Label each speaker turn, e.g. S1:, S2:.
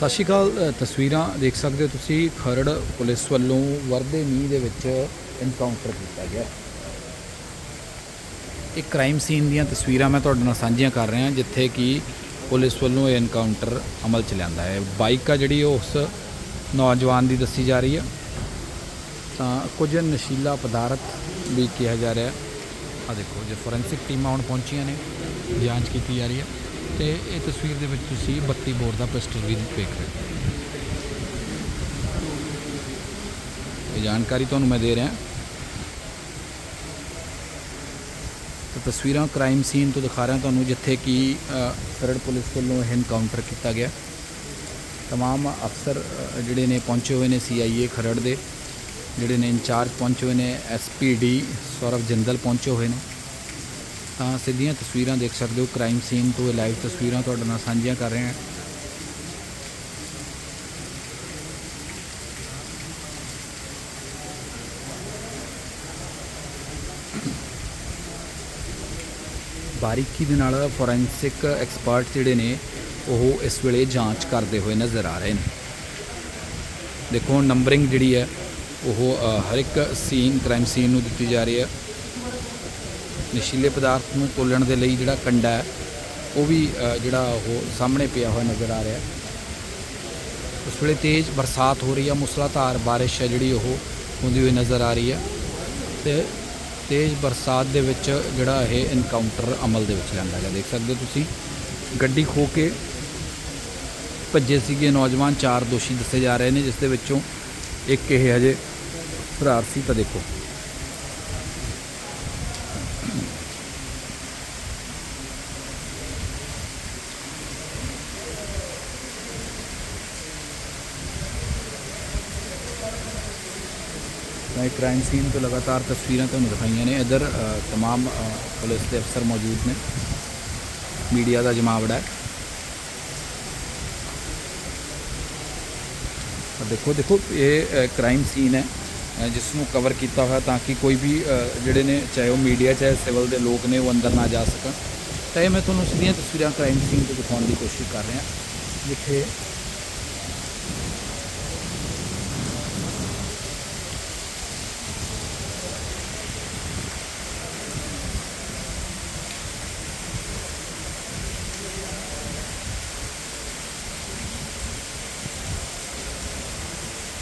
S1: ਸਤਿ ਸ਼੍ਰੀ ਅਕਾਲ ਤਸਵੀਰਾਂ ਦੇਖ ਸਕਦੇ ਹੋ ਤੁਸੀਂ। ਖਰੜ ਪੁਲਿਸ ਵੱਲੋਂ ਵਰਦੇ ਮੀਂਹ ਦੇ ਵਿੱਚ ਇਨਕਾਊਂਟਰ ਕੀਤਾ ਗਿਆ। ਇਹ ਕ੍ਰਾਈਮ ਸੀਨ ਦੀਆਂ ਤਸਵੀਰਾਂ ਮੈਂ ਤੁਹਾਡੇ ਨਾਲ ਸਾਂਝੀਆਂ ਕਰ ਰਿਹਾ ਜਿੱਥੇ ਕਿ ਪੁਲਿਸ ਵੱਲੋਂ ਇਹ ਇਨਕਾਊਂਟਰ ਅਮਲ ਚ ਲਿਆਂਦਾ ਹੈ। ਬਾਈਕ ਆ ਜਿਹੜੀ, ਉਹ ਉਸ ਨੌਜਵਾਨ ਦੀ ਦੱਸੀ ਜਾ ਰਹੀ ਹੈ ਤਾਂ ਕੁਝ ਨਸ਼ੀਲਾ ਪਦਾਰਥ ਵੀ ਕਿਹਾ ਜਾ ਰਿਹਾ। ਆ ਦੇਖੋ, ਜੇ ਫੋਰੈਂਸਿਕ ਟੀਮਾਂ ਹੁਣ ਪਹੁੰਚੀਆਂ ਨੇ, ਜਾਂਚ ਕੀਤੀ ਜਾ ਰਹੀ ਹੈ ਤੇ ਇਹ ਤਸਵੀਰ ਦੇ ਵਿੱਚ ਤੁਸੀਂ 32 ਬੋਰ ਦਾ ਪਿਸਟਲ ਵੀ ਦੇਖ ਰਹੇ ਹੋ ਇਹ ਜਾਣਕਾਰੀ ਤੁਹਾਨੂੰ ਮੈਂ ਦੇ ਰਿਹਾ ਤਾਂ ਤਸਵੀਰਾਂ ਕ੍ਰਾਈਮ ਸੀਨ ਤੋਂ ਦਿਖਾ ਰਿਹਾ ਤੁਹਾਨੂੰ ਜਿੱਥੇ ਕਿ ਅ, ਖਰੜ ਪੁਲਿਸ ਵੱਲੋਂ ਇਹ ਐਨਕਾਊਂਟਰ ਕੀਤਾ ਗਿਆ तमाम ਅਫਸਰ ਅ, ਜਿਹੜੇ ਨੇ ਪਹੁੰਚੇ ਹੋਏ ਨੇ ਸੀਆਈਏ ਖਰੜ ਦੇ ਜਿਹੜੇ ਨੇ ਇੰਚਾਰਜ ਪਹੁੰਚੇ ਹੋਏ ਨੇ ਐਸਪੀਡੀ ਸੌਰਵ ਜਿੰਦਲ ਪਹੁੰਚੇ ਹੋਏ ਨੇ ਤਾਂ ਸਿੱਧੀਆਂ ਤਸਵੀਰਾਂ ਦੇਖ ਸਕਦੇ ਹੋ। ਕ੍ਰਾਈਮ ਸੀਨ ਤੋਂ ਲਾਈਵ ਤਸਵੀਰਾਂ ਤੁਹਾਡੇ ਨਾਲ ਸਾਂਝੀਆਂ ਕਰ ਰਹੇ ਹਾਂ। ਬਾਰੀਕੀ ਦੇ ਨਾਲ ਫੋਰੈਂਸਿਕ ਐਕਸਪਰਟ ਜਿਹੜੇ ਨੇ, ਉਹ ਇਸ ਵੇਲੇ ਜਾਂਚ ਕਰਦੇ ਹੋਏ ਨਜ਼ਰ ਆ ਰਹੇ ਨੇ। ਦੇਖੋ ਨੰਬਰਿੰਗ ਜਿਹੜੀ ਹੈ, ਉਹ ਹਰ ਇੱਕ ਸੀਨ ਕ੍ਰਾਈਮ ਸੀਨ ਨੂੰ ਦਿੱਤੀ ਜਾ ਰਹੀ ਹੈ। ਨਸ਼ੀਲੇ ਪਦਾਰਥ ਨੂੰ ਤੋਲਣ ਦੇ ਲਈ ਜਿਹੜਾ ਕੰਡਾ ਹੈ, ਉਹ ਵੀ ਜਿਹੜਾ ਉਹ ਸਾਹਮਣੇ ਪਿਆ ਹੋਇਆ ਨਜ਼ਰ ਆ ਰਿਹਾ ਉਸ ਵੇਲੇ ਤੇਜ਼ ਬਰਸਾਤ ਹੋ ਰਹੀ ਹੈ, ਮੁਸਲਾਧਾਰ ਬਾਰਿਸ਼ ਹੈ ਜਿਹੜੀ ਉਹ ਹੁੰਦੀ ਹੋਈ ਨਜ਼ਰ ਆ ਰਹੀ ਹੈ ਤੇ ਤੇਜ਼ ਬਰਸਾਤ ਦੇ ਵਿੱਚ ਜਿਹੜਾ ਇਹ ਇਨਕਾਊਂਟਰ ਅਮਲ ਦੇ ਵਿੱਚ ਲਿਆਂਦਾ ਗਿਆ। ਦੇਖ ਸਕਦੇ ਹੋ ਤੁਸੀਂ, ਗੱਡੀ ਖੋ ਕੇ ਭੱਜੇ ਸੀਗੇ ਨੌਜਵਾਨ, ਚਾਰ ਦੋਸ਼ੀ ਦੱਸੇ ਜਾ ਰਹੇ ਨੇ, ਜਿਸ ਦੇ ਵਿੱਚੋਂ ਇੱਕ ਇਹ ਹਜੇ ਫਰਾਰ ਸੀ, ਤਾਂ ਦੇਖੋ। ਤਾਂ ਇਹ ਕ੍ਰਾਈਮ ਸੀਨ ਤੋਂ ਲਗਾਤਾਰ ਤਸਵੀਰਾਂ ਤੁਹਾਨੂੰ ਦਿਖਾਈਆਂ ਨੇ ਇਧਰ तमाम ਅ, ਪੁਲਿਸ ਦੇ ਅਫਸਰ ਮੌਜੂਦ ਨੇ ਮੀਡੀਆ ਦਾ ਜਮਾਵੜਾ ਹੈ ਤਾਂ ਦੇਖੋ ਦੇਖੋ ਇਹ ਕ੍ਰਾਈਮ ਸੀਨ ਹੈ ਅ, ਜਿਸ ਨੂੰ ਕਵਰ ਕੀਤਾ ਹੋਇਆ ਤਾਂ ਕਿ ਕੋਈ ਵੀ ਅ, ਜਿਹੜੇ ਨੇ ਚਾਹੇ ਉਹ ਮੀਡੀਆ ਚਾਹੇ ਸਿਵਲ ਦੇ ਲੋਕ ਨੇ ਉਹ ਅੰਦਰ ਨਾ ਜਾ ਸਕਣ ਤਾਂ ਇਹ ਮੈਂ ਤੁਹਾਨੂੰ ਸਿੱਧੀਆਂ ਤਸਵੀਰਾਂ ਕ੍ਰਾਈਮ ਸੀਨ ਤੋਂ ਦਿਖਾਉਣ ਦੀ ਕੋਸ਼ਿਸ਼ ਕਰ ਰਿਹਾ ਜਿੱਥੇ